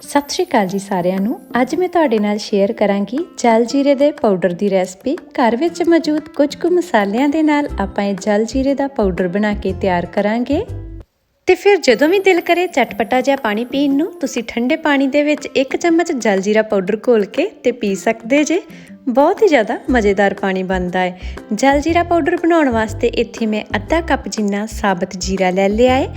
ਸਤਿ ਸ਼੍ਰੀ ਅਕਾਲ ਜੀ ਸਾਰਿਆਂ ਨੂੰ। ਅੱਜ ਮੈਂ ਤੁਹਾਡੇ ਨਾਲ ਸ਼ੇਅਰ ਕਰਾਂਗੀ ਜਲ ਜੀਰੇ ਦੇ ਪਾਊਡਰ ਦੀ ਰੈਸਪੀ ਘਰ ਵਿੱਚ ਮੌਜੂਦ ਕੁਝ ਕੁ ਮਸਾਲਿਆਂ ਦੇ ਨਾਲ ਆਪਾਂ ਇਹ ਜਲ ਜੀਰੇ ਦਾ ਪਾਊਡਰ ਬਣਾ ਕੇ ਤਿਆਰ ਕਰਾਂਗੇ। ਤੇ ਫਿਰ ਜਦੋਂ ਵੀ ਦਿਲ ਕਰੇ ਚਟਪਟਾ ਜਿਹਾ ਪਾਣੀ ਪੀਣ ਨੂੰ, ਤੁਸੀਂ ਠੰਡੇ ਪਾਣੀ ਦੇ ਵਿੱਚ 1 ਚਮਚ ਜਲ ਜੀਰਾ ਪਾਊਡਰ ਘੋਲ ਕੇ ਤੇ ਪੀ ਸਕਦੇ ਜੇ। ਬਹੁਤ ਹੀ ਜ਼ਿਆਦਾ ਮਜ਼ੇਦਾਰ ਪਾਣੀ ਬਣਦਾ ਹੈ। ਜਲ ਜੀਰਾ ਪਾਊਡਰ ਬਣਾਉਣ ਵਾਸਤੇ ਇੱਥੇ ਮੈਂ ਅੱਧਾ ਕੱਪ ਜਿੰਨਾ ਸਾਬਤ ਜੀਰਾ ਲੈ ਲਿਆ ਹੈ।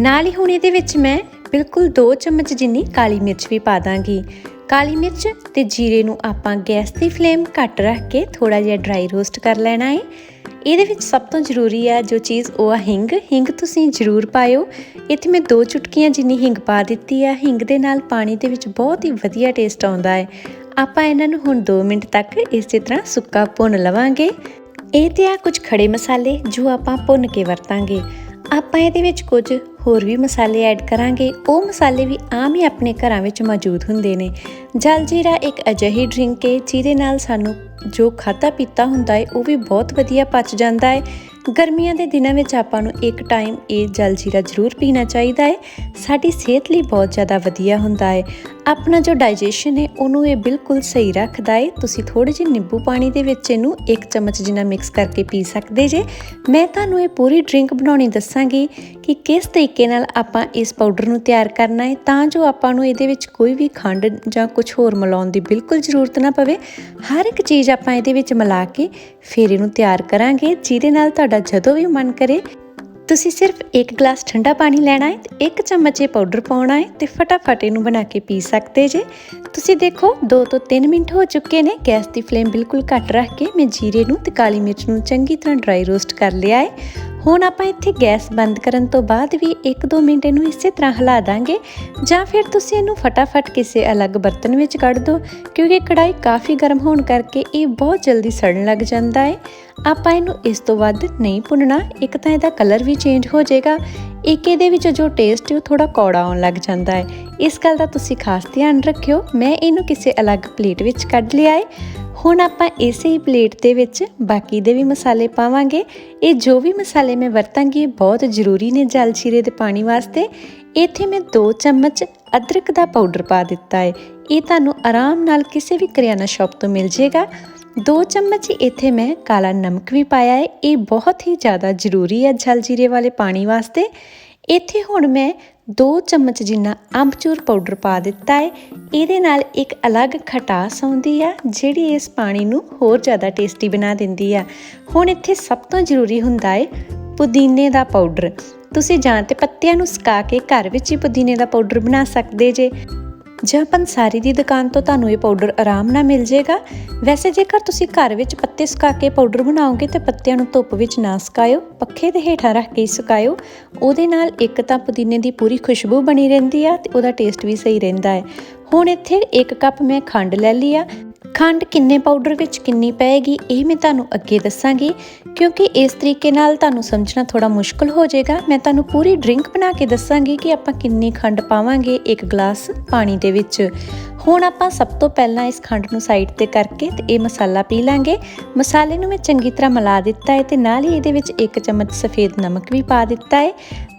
ਨਾਲ ਹੀ ਹੁਣ ਇਹਦੇ ਵਿੱਚ ਮੈਂ ਬਿਲਕੁਲ 2 ਚਮਚ ਜਿੰਨੀ ਕਾਲੀ ਮਿਰਚ ਵੀ ਪਾ ਦਾਂਗੀ। ਕਾਲੀ ਮਿਰਚ ਤੇ ਜੀਰੇ ਨੂੰ ਆਪਾਂ ਗੈਸ ਦੀ ਫਲੇਮ ਘੱਟ ਰੱਖ ਕੇ ਥੋੜਾ ਜਿਹਾ ਡਰਾਈ ਰੋਸਟ ਕਰ ਲੈਣਾ ਹੈ ਇਹਦੇ ਵਿੱਚ ਸਭ ਤੋਂ ਜ਼ਰੂਰੀ ਆ ਜੋ ਚੀਜ਼ ਉਹ ਆ ਹਿੰਗ। ਹਿੰਗ ਤੁਸੀਂ ਜ਼ਰੂਰ ਪਾਇਓ। ਇੱਥੇ ਮੈਂ ਦੋ ਚੁਟਕੀਆਂ ਜਿੰਨੀ ਹਿੰਗ ਪਾ ਦਿੱਤੀ ਆ। ਹਿੰਗ ਦੇ ਨਾਲ ਪਾਣੀ ਦੇ ਵਿੱਚ ਬਹੁਤ ਹੀ ਵਧੀਆ ਟੇਸਟ ਆਉਂਦਾ ਹੈ ਆਪਾਂ ਇਹਨਾਂ ਨੂੰ ਹੁਣ 2 ਮਿੰਟ ਤੱਕ ਇਸੇ ਤਰ੍ਹਾਂ ਸੁੱਕਾ ਭੁੰਨ ਲਵਾਂਗੇ। ਇਹ ਤੇ ਆ ਕੁਝ ਖੜੇ ਮਸਾਲੇ ਜੋ ਆਪਾਂ ਭੁੰਨ ਕੇ ਵਰਤਾਂਗੇ। ਆਪਾਂ ਇਹਦੇ ਵਿੱਚ ਕੁਝ ਹੋਰ ਵੀ ਮਸਾਲੇ ਐਡ ਕਰਾਂਗੇ। ਉਹ ਮਸਾਲੇ ਵੀ ਆਮ ਹੀ ਆਪਣੇ ਘਰਾਂ ਵਿੱਚ ਮੌਜੂਦ ਹੁੰਦੇ ਨੇ। ਜਲਜੀਰਾ ਇੱਕ ਅਜਿਹੀ ਡਰਿੰਕ ਹੈ ਜਿਹਦੇ ਨਾਲ ਸਾਨੂੰ ਜੋ ਖਾਤਾ ਪੀਤਾ ਹੁੰਦਾ ਹੈ, ਉਹ ਵੀ ਬਹੁਤ ਵਧੀਆ ਪਚ ਜਾਂਦਾ ਹੈ। ਗਰਮੀਆਂ ਦੇ ਦਿਨਾਂ ਵਿੱਚ ਆਪਾਂ ਨੂੰ ਇੱਕ ਟਾਈਮ ਇਹ ਜਲ ਜੀਰਾ ਜ਼ਰੂਰ ਪੀਣਾ ਚਾਹੀਦਾ ਹੈ। ਸਾਡੀ ਸਿਹਤ ਲਈ ਬਹੁਤ ਜ਼ਿਆਦਾ ਵਧੀਆ ਹੁੰਦਾ ਹੈ। ਆਪਣਾ ਜੋ ਡਾਈਜੈਸ਼ਨ ਹੈ, ਉਹਨੂੰ ਇਹ ਬਿਲਕੁਲ ਸਹੀ ਰੱਖਦਾ ਹੈ। ਤੁਸੀਂ ਥੋੜੇ ਜਿਹੇ ਨਿੰਬੂ ਪਾਣੀ ਦੇ ਵਿੱਚ ਇਹਨੂੰ ਇੱਕ ਚਮਚ ਜਿੰਨਾ ਮਿਕਸ ਕਰਕੇ ਪੀ ਸਕਦੇ ਜੇ। ਮੈਂ ਤੁਹਾਨੂੰ ਇਹ ਪੂਰੀ ਡਰਿੰਕ ਬਣਾਉਣੀ ਦੱਸਾਂਗੀ ਕਿ ਕਿਸ ਤਰੀਕੇ ਨਾਲ ਆਪਾਂ ਇਸ ਪਾਊਡਰ ਨੂੰ ਤਿਆਰ ਕਰਨਾ ਹੈ। ਤਾਂ ਜੋ ਆਪਾਂ ਨੂੰ ਇਹਦੇ ਵਿੱਚ ਕੋਈ ਵੀ ਖੰਡ ਜਾਂ ਕੁਝ ਹੋਰ ਮਿਲਾਉਣ ਦੀ ਬਿਲਕੁਲ ਜ਼ਰੂਰਤ ਨਾ ਪਵੇ। ਹਰ ਇੱਕ ਚੀਜ਼ ਆਪਾਂ ਇਹਦੇ ਵਿੱਚ ਮਿਲਾ ਕੇ ਫਿਰ ਇਹਨੂੰ ਤਿਆਰ ਕਰਾਂਗੇ, ਜਿਹਦੇ ਨਾਲ ਤੁਹਾਡਾ ਜਦੋਂ ਵੀ ਮਨ ਕਰੇ, ਤੁਸੀਂ ਸਿਰਫ ਇੱਕ ਗਲਾਸ ਠੰਡਾ ਪਾਣੀ ਲੈਣਾ ਹੈ ਤੇ ਇੱਕ ਚਮਚ ਇਹ ਪਾਊਡਰ ਪਾਉਣਾ ਹੈ ਤੇ ਫਟਾਫਟ ਇਹਨੂੰ ਬਣਾ ਕੇ ਪੀ ਸਕਦੇ ਜੇ। ਤੁਸੀਂ ਦੇਖੋ 2 ਤੋਂ 3 ਮਿੰਟ ਹੋ ਚੁੱਕੇ ਨੇ, ਗੈਸ ਦੀ ਫਲੇਮ ਬਿਲਕੁਲ ਘੱਟ ਰੱਖ ਕੇ ਮੈਂ ਜੀਰੇ ਨੂੰ ਤੇ ਕਾਲੀ ਮਿਰਚ ਨੂੰ ਚੰਗੀ ਤਰ੍ਹਾਂ ਡਰਾਈ ਰੋਸਟ ਕਰ ਲਿਆ ਹੈ ਹੁਣ ਆਪਾਂ ਇੱਥੇ ਗੈਸ ਬੰਦ ਕਰਨ ਤੋਂ ਬਾਅਦ ਵੀ 1-2 ਮਿੰਟ ਇਹਨੂੰ ਇਸੇ ਤਰ੍ਹਾਂ ਹਿਲਾ ਦਾਂਗੇ, ਜਾਂ ਫਿਰ ਤੁਸੀਂ ਇਹਨੂੰ ਫਟਾਫਟ ਕਿਸੇ ਅਲੱਗ ਬਰਤਨ ਵਿੱਚ ਕੱਢ ਦਿਓ ਕਿਉਂਕਿ ਕੜਾਈ ਕਾਫੀ ਗਰਮ ਹੋਣ ਕਰਕੇ ਇਹ ਬਹੁਤ ਜਲਦੀ ਸੜਨ ਲੱਗ ਜਾਂਦਾ ਹੈ ਆਪਾਂ ਇਹਨੂੰ ਇਸ ਤੋਂ ਵੱਧ ਨਹੀਂ ਭੁੰਨਣਾ, ਇੱਕ ਤਾਂ ਇਹਦਾ ਕਲਰ ਵੀ ਚੇਂਜ ਹੋ ਜਾਏਗਾ, ਇੱਕ ਇਹਦੇ ਵਿੱਚ ਜੋ ਟੇਸਟ ਹੈ ਉਹ ਥੋੜਾ ਕੌੜਾ ਆਉਣ ਲੱਗ ਜਾਂਦਾ ਹੈ ਇਸ ਗੱਲ ਦਾ ਤੁਸੀਂ ਖਾਸ ਧਿਆਨ ਰੱਖਿਓ, ਮੈਂ ਇਹਨੂੰ ਕਿਸੇ ਅਲੱਗ ਪਲੇਟ ਵਿੱਚ ਕੱਢ ਲਿਆ ਹੈ ਹੁਣ ਆਪਾਂ ਇਸੇ ਹੀ ਪਲੇਟ ਦੇ ਵਿੱਚ ਬਾਕੀ ਦੇ ਵੀ ਮਸਾਲੇ ਪਾਵਾਂਗੇ। ਇਹ ਜੋ ਵੀ ਮਸਾਲੇ ਮੈਂ ਵਰਤਾਂਗੀ ਇਹ ਬਹੁਤ ਜ਼ਰੂਰੀ ਨੇ ਜਲ ਜੀਰੇ ਦੇ ਪਾਣੀ ਵਾਸਤੇ। ਇੱਥੇ ਮੈਂ 2 ਚਮਚ ਅਦਰਕ ਦਾ ਪਾਊਡਰ ਪਾ ਦਿੱਤਾ ਹੈ ਇਹ ਤੁਹਾਨੂੰ ਆਰਾਮ ਨਾਲ ਕਿਸੇ ਵੀ ਕਰਿਆਨਾ ਸ਼ਾਪ ਤੋਂ ਮਿਲ ਜਾਏਗਾ 2 ਚਮਚ ਇੱਥੇ ਮੈਂ ਕਾਲਾ ਨਮਕ ਵੀ ਪਾਇਆ ਹੈ ਇਹ ਬਹੁਤ ਹੀ ਜ਼ਿਆਦਾ ਜ਼ਰੂਰੀ ਹੈ ਜਲ ਜੀਰੇ ਵਾਲੇ ਪਾਣੀ ਵਾਸਤੇ। ਇੱਥੇ ਹੁਣ ਮੈਂ 2 ਚਮਚ ਜਿੰਨਾ ਅੰਬਚੂਰ ਪਾਊਡਰ ਪਾ ਦਿੱਤਾ ਹੈ ਇਹਦੇ ਨਾਲ ਇੱਕ ਅਲੱਗ ਖਟਾਸ ਆਉਂਦੀ ਆ, ਜਿਹੜੀ ਇਸ ਪਾਣੀ ਨੂੰ ਹੋਰ ਜ਼ਿਆਦਾ ਟੇਸਟੀ ਬਣਾ ਦਿੰਦੀ ਆ। ਹੁਣ ਇੱਥੇ ਸਭ ਤੋਂ ਜ਼ਰੂਰੀ ਹੁੰਦਾ ਹੈ ਪੁਦੀਨੇ ਦਾ ਪਾਊਡਰ। ਤੁਸੀਂ ਜਾਂ ਤੇ ਪੱਤਿਆਂ ਨੂੰ ਸੁਕਾ ਕੇ ਘਰ ਵਿੱਚ ਹੀ ਪੁਦੀਨੇ ਦਾ ਪਾਊਡਰ ਬਣਾ ਸਕਦੇ ਜੇ। ਜਾਂ ਪੰਸਾਰੀ ਦੀ ਦੁਕਾਨ ਤੋਂ ਤੁਹਾਨੂੰ ਇਹ ਪਾਊਡਰ ਆਰਾਮ ਨਾਲ ਮਿਲ ਜਾਏਗਾ। ਵੈਸੇ ਜੇਕਰ ਤੁਸੀਂ ਘਰ ਵਿੱਚ ਪੱਤੇ ਸੁਕਾ ਕੇ ਪਾਊਡਰ ਬਣਾਓਗੇ ਤੇ ਪੱਤਿਆਂ ਨੂੰ ਧੁੱਪ ਵਿੱਚ ਨਾ ਸੁਕਾਇਓ, ਪੱਖੇ ਦੇ ਹੇਠਾਂ ਰੱਖ ਕੇ ਸੁਕਾਇਓ। ਉਹਦੇ ਨਾਲ ਇੱਕ ਤਾਂ ਪੁਦੀਨੇ ਦੀ ਪੂਰੀ ਖੁਸ਼ਬੂ ਬਣੀ ਰਹਿੰਦੀ ਆ ਤੇ ਉਹਦਾ ਟੇਸਟ ਵੀ ਸਹੀ ਰਹਿੰਦਾ ਹੈ। ਹੁਣ ਇੱਥੇ ਇੱਕ ਕੱਪ ਮੈਂ ਖੰਡ ਲੈ ਲਈ ਆ। ਖੰਡ ਕਿੰਨੇ ਪਾਊਡਰ ਵਿੱਚ ਕਿੰਨੀ ਪਏਗੀ, ਇਹ ਮੈਂ ਤੁਹਾਨੂੰ ਅੱਗੇ ਦੱਸਾਂਗੀ। ਕਿਉਂਕਿ ਇਸ ਤਰੀਕੇ ਨਾਲ ਤੁਹਾਨੂੰ ਸਮਝਣਾ ਥੋੜਾ ਮੁਸ਼ਕਲ ਹੋ ਜਾਏਗਾ। ਮੈਂ ਤੁਹਾਨੂੰ ਪੂਰੀ ਡਰਿੰਕ ਬਣਾ ਕੇ ਦੱਸਾਂਗੀ ਕਿ ਆਪਾਂ ਕਿੰਨੀ ਖੰਡ ਪਾਵਾਂਗੇ ਇੱਕ ਗਲਾਸ ਪਾਣੀ ਦੇ ਵਿੱਚ। ਹੁਣ ਆਪਾਂ ਸਭ ਤੋਂ ਪਹਿਲਾਂ ਇਸ ਖੰਡ ਨੂੰ ਸਾਈਡ ਤੇ ਕਰਕੇ ਤੇ ਇਹ ਮਸਾਲਾ ਪੀ ਲਾਂਗੇ। ਮਸਾਲੇ ਨੂੰ ਮੈਂ ਚੰਗੀ ਤਰ੍ਹਾਂ ਮਿਲਾ ਦਿੱਤਾ ਹੈ ਤੇ ਨਾਲ ਹੀ ਇਹਦੇ ਵਿੱਚ ਇੱਕ ਚਮਚ ਸਫੇਦ ਨਮਕ ਵੀ ਪਾ ਦਿੱਤਾ ਹੈ।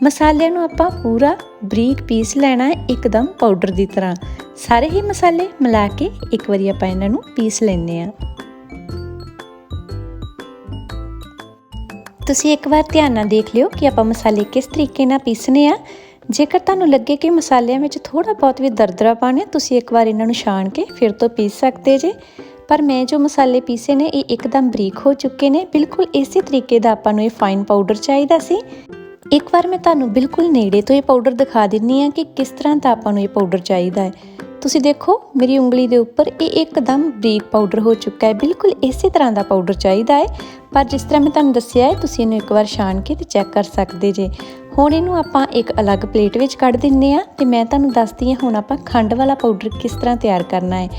ਮਸਾਲੇ ਨੂੰ ਆਪਾਂ ਪੂਰਾ ਬਰੀਕ ਪੀਸ ਲੈਣਾ ਹੈ ਇੱਕਦਮ ਪਾਊਡਰ ਦੀ ਤਰ੍ਹਾਂ। ਸਾਰੇ ਹੀ ਮਸਾਲੇ ਮਿਲਾ ਕੇ ਇੱਕ ਵਾਰੀ ਆਪਾਂ ਇਹਨਾਂ ਨੂੰ ਪੀਸ ਲੈਣੇ ਆ ਤੁਸੀਂ ਇੱਕ ਵਾਰ ਧਿਆਨ ਨਾਲ ਦੇਖ ਲਿਓ ਕਿ ਆਪਾਂ ਮਸਾਲੇ ਕਿਸ ਤਰੀਕੇ ਨਾਲ ਪੀਸਨੇ ਆ। ਜੇਕਰ ਤੁਹਾਨੂੰ ਲੱਗੇ ਕਿ ਮਸਾਲਿਆਂ ਵਿੱਚ ਥੋੜਾ ਬਹੁਤ ਵੀ ਦਰਦਰਾ ਪਾਣੇ ਤੁਸੀਂ ਇੱਕ ਵਾਰ ਇਹਨਾਂ ਨੂੰ ਛਾਣ ਕੇ ਫਿਰ ਤੋਂ ਪੀਸ ਸਕਦੇ ਜੇ। ਪਰ ਮੈਂ ਜੋ ਮਸਾਲੇ ਪੀਸੇ ਨੇ, ਇਹ ਇੱਕਦਮ ਬਰੀਕ ਹੋ ਚੁੱਕੇ ਨੇ। ਬਿਲਕੁਲ ਇਸੇ ਤਰੀਕੇ ਦਾ ਆਪਾਂ ਨੂੰ ਇਹ ਫਾਈਨ ਪਾਊਡਰ ਚਾਹੀਦਾ ਸੀ। ਇੱਕ ਵਾਰ ਮੈਂ ਤੁਹਾਨੂੰ ਬਿਲਕੁਲ ਨੇੜੇ ਤੋਂ ਇਹ ਪਾਊਡਰ ਦਿਖਾ ਦਿੰਨੀ ਆ ਕਿ ਕਿਸ ਤਰ੍ਹਾਂ ਦਾ ਆਪਾਂ ਨੂੰ ਇਹ ਪਾਊਡਰ ਚਾਹੀਦਾ ਹੈ। ਤੁਸੀਂ ਦੇਖੋ, ਮੇਰੀ ਉਂਗਲੀ ਦੇ ਉੱਪਰ ਇਹ ਇੱਕਦਮ ਬਰੀਕ ਪਾਊਡਰ ਹੋ ਚੁੱਕਾ ਹੈ। ਬਿਲਕੁਲ ਇਸੇ ਤਰ੍ਹਾਂ ਦਾ ਪਾਊਡਰ ਚਾਹੀਦਾ ਹੈ। ਪਰ ਜਿਸ ਤਰ੍ਹਾਂ ਮੈਂ ਤੁਹਾਨੂੰ ਦੱਸਿਆ ਹੈ, ਤੁਸੀਂ ਇਹਨੂੰ ਇੱਕ ਵਾਰ ਛਾਣ ਕੇ ਤੇ ਚੈੱਕ ਕਰ ਸਕਦੇ ਜੇ। ਹੁਣ ਇਹਨੂੰ ਆਪਾਂ ਇੱਕ ਅਲੱਗ ਪਲੇਟ ਵਿੱਚ ਕੱਢ ਦਿੰਨੇ ਆ ਤੇ ਮੈਂ ਤੁਹਾਨੂੰ ਦੱਸਦੀ ਹਾਂ ਹੁਣ ਆਪਾਂ ਖੰਡ ਵਾਲਾ ਪਾਊਡਰ ਕਿਸ ਤਰ੍ਹਾਂ ਤਿਆਰ ਕਰਨਾ ਹੈ।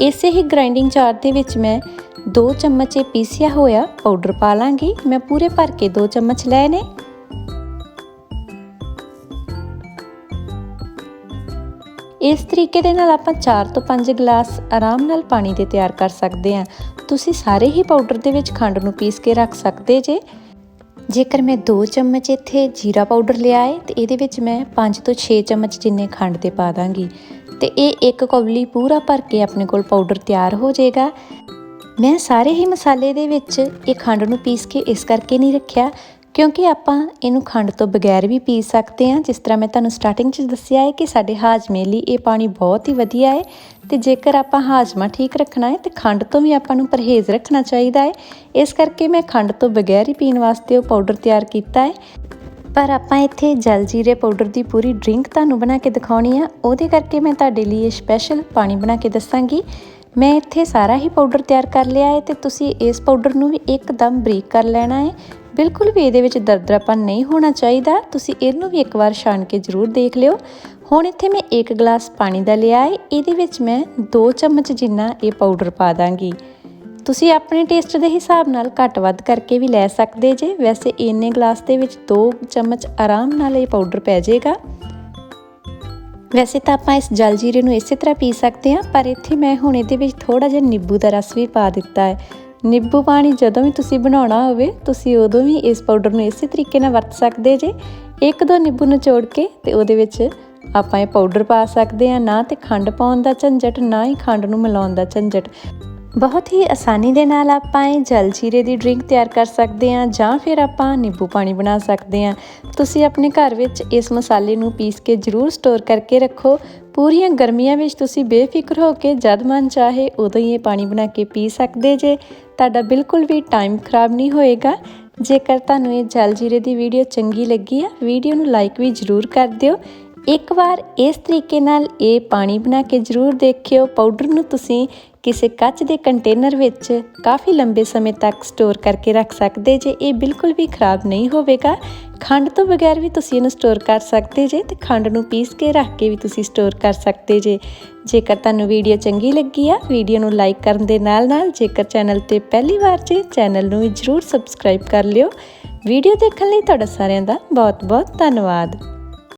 ਇਸੇ ਹੀ ਗ੍ਰਾਈਂਡਿੰਗ ਜਾਰ ਦੇ ਵਿੱਚ ਮੈਂ 2 ਚਮਚ ਇਹ ਪੀਸਿਆ ਹੋਇਆ ਪਾਊਡਰ ਪਾ ਲਾਂਗੀ। ਮੈਂ ਪੂਰੇ ਭਰ ਕੇ 2 ਚਮਚ ਲਏ ਨੇ। ਇਸ ਤਰੀਕੇ ਦੇ ਨਾਲ ਆਪਾਂ 4 ਤੋਂ 5 ਗਲਾਸ ਆਰਾਮ ਨਾਲ ਪਾਣੀ ਦੇ ਤਿਆਰ ਕਰ ਸਕਦੇ ਹਾਂ। ਤੁਸੀਂ ਸਾਰੇ ਹੀ ਪਾਊਡਰ ਦੇ ਵਿੱਚ ਖੰਡ ਨੂੰ ਪੀਸ ਕੇ ਰੱਖ ਸਕਦੇ ਜੇ। ਜੇਕਰ ਮੈਂ 2 ਚਮਚ ਇੱਥੇ ਜੀਰਾ ਪਾਊਡਰ ਲਿਆ ਹੈ, ਤੇ ਇਹਦੇ ਵਿੱਚ ਮੈਂ 5 ਤੋਂ 6 ਚਮਚ ਜਿੰਨੇ ਖੰਡ ਦੇ ਪਾ ਦਾਂਗੀ। ਤੇ ਇਹ ਇੱਕ ਕੌਲੀ ਪੂਰਾ ਭਰ ਕੇ ਆਪਣੇ ਕੋਲ ਪਾਊਡਰ ਤਿਆਰ ਹੋ ਜਾਏਗਾ। ਮੈਂ ਸਾਰੇ ਹੀ ਮਸਾਲੇ ਦੇ ਵਿੱਚ ਇਹ ਖੰਡ ਨੂੰ ਪੀਸ ਕੇ ਇਸ ਕਰਕੇ ਨਹੀਂ ਰੱਖਿਆ ਕਿਉਂਕਿ ਆਪਾਂ ਇਹਨੂੰ ਖੰਡ ਤੋਂ ਬਗੈਰ ਵੀ ਪੀ ਸਕਦੇ ਹਾਂ। ਜਿਸ ਤਰ੍ਹਾਂ ਮੈਂ ਤੁਹਾਨੂੰ ਸਟਾਰਟਿੰਗ 'ਚ ਦੱਸਿਆ ਹੈ ਕਿ ਸਾਡੇ ਹਾਜ਼ਮੇ ਲਈ ਇਹ ਪਾਣੀ ਬਹੁਤ ਹੀ ਵਧੀਆ ਹੈ ਤੇ ਜੇਕਰ ਆਪਾਂ ਹਾਜ਼ਮਾ ਠੀਕ ਰੱਖਣਾ ਹੈ ਤੇ ਖੰਡ ਤੋਂ ਵੀ ਆਪਾਂ ਨੂੰ ਪਰਹੇਜ਼ ਰੱਖਣਾ ਚਾਹੀਦਾ ਹੈ। ਇਸ ਕਰਕੇ ਮੈਂ ਖੰਡ ਤੋਂ ਬਗੈਰ ਹੀ ਪੀਣ ਵਾਸਤੇ ਉਹ ਪਾਊਡਰ ਤਿਆਰ ਕੀਤਾ ਹੈ। ਪਰ ਆਪਾਂ ਇੱਥੇ ਜਲ ਜੀਰੇ ਪਾਊਡਰ ਦੀ ਪੂਰੀ ਡਰਿੰਕ ਤੁਹਾਨੂੰ ਬਣਾ ਕੇ ਦਿਖਾਉਣੀ ਆ। ਉਹਦੇ ਕਰਕੇ ਮੈਂ ਤੁਹਾਡੇ ਲਈ ਇਹ ਸਪੈਸ਼ਲ ਪਾਣੀ ਬਣਾ ਕੇ ਦੱਸਾਂਗੀ। ਮੈਂ ਇੱਥੇ ਸਾਰਾ ਹੀ ਪਾਊਡਰ ਤਿਆਰ ਕਰ ਲਿਆ ਹੈ ਤੇ ਤੁਸੀਂ ਇਸ ਪਾਊਡਰ ਨੂੰ ਵੀ ਇੱਕਦਮ ਬਰੀਕ ਕਰ ਲੈਣਾ ਹੈ। ਬਿਲਕੁਲ ਵੀ ਇਹਦੇ ਵਿੱਚ ਦਰਦਰਾਪਨ ਨਹੀਂ ਹੋਣਾ ਚਾਹੀਦਾ। ਤੁਸੀਂ ਇਹਨੂੰ ਵੀ ਇੱਕ ਵਾਰ ਛਾਣ ਕੇ ਜ਼ਰੂਰ ਦੇਖ ਲਿਓ। ਹੁਣ ਇੱਥੇ ਮੈਂ 1 ਗਲਾਸ ਪਾਣੀ ਦਾ ਲਿਆ ਹੈ। ਇਹਦੇ ਵਿੱਚ ਮੈਂ 2 ਚਮਚ ਜਿੰਨਾ ਇਹ ਪਾਊਡਰ ਪਾ ਦਾਂਗੀ। ਤੁਸੀਂ ਆਪਣੇ ਟੇਸਟ ਦੇ ਹਿਸਾਬ ਨਾਲ ਘੱਟ ਵੱਧ ਕਰਕੇ ਵੀ ਲੈ ਸਕਦੇ ਜੇ। ਵੈਸੇ ਇੰਨੇ ਗਲਾਸ ਦੇ ਵਿੱਚ 2 ਚਮਚ ਆਰਾਮ ਨਾਲ ਇਹ ਪਾਊਡਰ ਪੈ ਜਾਏਗਾ। ਵੈਸੇ ਤਾਂ ਆਪਾਂ ਇਸ ਜਲ ਜੀਰੇ ਨੂੰ ਇਸੇ ਤਰ੍ਹਾਂ ਪੀ ਸਕਦੇ ਹਾਂ, ਪਰ ਇੱਥੇ ਮੈਂ ਹੁਣ ਇਹਦੇ ਵਿੱਚ ਥੋੜਾ ਜਿਹਾ ਨਿੰਬੂ ਦਾ ਰਸ ਵੀ ਪਾ ਦਿੱਤਾ ਹੈ। ਨਿੰਬੂ ਪਾਣੀ ਜਦੋਂ ਵੀ ਤੁਸੀਂ ਬਣਾਉਣਾ ਹੋਵੇ, ਤੁਸੀਂ ਉਦੋਂ ਵੀ ਇਸ ਪਾਊਡਰ ਨੂੰ ਇਸੇ ਤਰੀਕੇ ਨਾਲ ਵਰਤ ਸਕਦੇ ਜੇ। ਇੱਕ ਦੋ ਨਿੰਬੂ ਨਿਚੋੜ ਕੇ ਤੇ ਉਹਦੇ ਵਿੱਚ ਆਪਾਂ ਇਹ ਪਾਊਡਰ ਪਾ ਸਕਦੇ ਹਾਂ, ਨਾ ਤੇ ਖੰਡ ਪਾਉਣ ਦਾ ਝੰਜਟ, ਨਾ ਹੀ ਖੰਡ ਨੂੰ ਮਿਲਾਉਣ ਦਾ ਝੰਜਟ। ਬਹੁਤ ਹੀ ਆਸਾਨੀ ਦੇ ਨਾਲ ਆਪਾਂ ਇਹ ਜਲ ਜੀਰੇ ਦੀ ਡਰਿੰਕ ਤਿਆਰ ਕਰ ਸਕਦੇ ਹਾਂ ਜਾਂ ਫਿਰ ਆਪਾਂ ਨਿੰਬੂ ਪਾਣੀ ਬਣਾ ਸਕਦੇ ਹਾਂ। ਤੁਸੀਂ ਆਪਣੇ ਘਰ ਵਿੱਚ ਇਸ ਮਸਾਲੇ ਨੂੰ ਪੀਸ ਕੇ ਜ਼ਰੂਰ ਸਟੋਰ ਕਰਕੇ ਰੱਖੋ। ਪੂਰੀਆਂ ਗਰਮੀਆਂ ਵਿੱਚ ਤੁਸੀਂ ਬੇਫਿਕਰ ਹੋ ਕੇ ਜਦ ਮਨ ਚਾਹੇ ਉਦੋਂ ਹੀ ਇਹ ਪਾਣੀ ਬਣਾ ਕੇ ਪੀ ਸਕਦੇ ਜੇ। ਤੁਹਾਡਾ ਬਿਲਕੁਲ ਵੀ ਟਾਈਮ ਖਰਾਬ ਨਹੀਂ ਹੋਏਗਾ। ਜੇਕਰ ਤੁਹਾਨੂੰ ਇਹ ਜਲ ਜੀਰੇ ਦੀ ਵੀਡੀਓ ਚੰਗੀ ਲੱਗੀ ਆ, ਵੀਡੀਓ ਨੂੰ ਲਾਈਕ ਵੀ ਜ਼ਰੂਰ ਕਰ ਦਿਓ। ਇੱਕ ਵਾਰ ਇਸ ਤਰੀਕੇ ਨਾਲ ਇਹ ਪਾਣੀ ਬਣਾ ਕੇ ਜ਼ਰੂਰ ਦੇਖਿਓ। ਪਾਊਡਰ ਨੂੰ ਤੁਸੀਂ ਕਿਸੇ ਕੱਚ ਦੇ ਕੰਟੇਨਰ ਵਿੱਚ ਕਾਫੀ ਲੰਬੇ ਸਮੇਂ ਤੱਕ ਸਟੋਰ ਕਰਕੇ ਰੱਖ ਸਕਦੇ ਜੇ ਇਹ ਬਿਲਕੁਲ ਵੀ ਖਰਾਬ ਨਹੀਂ ਹੋਵੇਗਾ। ਖੰਡ ਤੋਂ ਬਗੈਰ ਵੀ ਤੁਸੀਂ ਇਹਨੂੰ ਸਟੋਰ ਕਰ ਸਕਦੇ ਜੇ ਤੇ ਖੰਡ ਨੂੰ ਪੀਸ ਕੇ ਰੱਖ ਕੇ ਵੀ ਤੁਸੀਂ ਸਟੋਰ ਕਰ ਸਕਦੇ ਜੇ। ਜੇਕਰ ਤੁਹਾਨੂੰ ਵੀਡੀਓ ਚੰਗੀ ਲੱਗੀ ਆ, ਵੀਡੀਓ ਨੂੰ ਲਾਈਕ ਕਰਨ ਦੇ ਨਾਲ ਨਾਲ ਜੇਕਰ ਚੈਨਲ ਤੇ ਪਹਿਲੀ ਵਾਰ ਜੇ, ਚੈਨਲ ਨੂੰ ਵੀ ਜਰੂਰ ਸਬਸਕ੍ਰਾਈਬ ਕਰ ਲਿਓ। ਵੀਡੀਓ ਦੇਖਣ ਲਈ ਤੁਹਾਡਾ ਸਾਰਿਆਂ ਦਾ ਬਹੁਤ ਬਹੁਤ ਧੰਨਵਾਦ।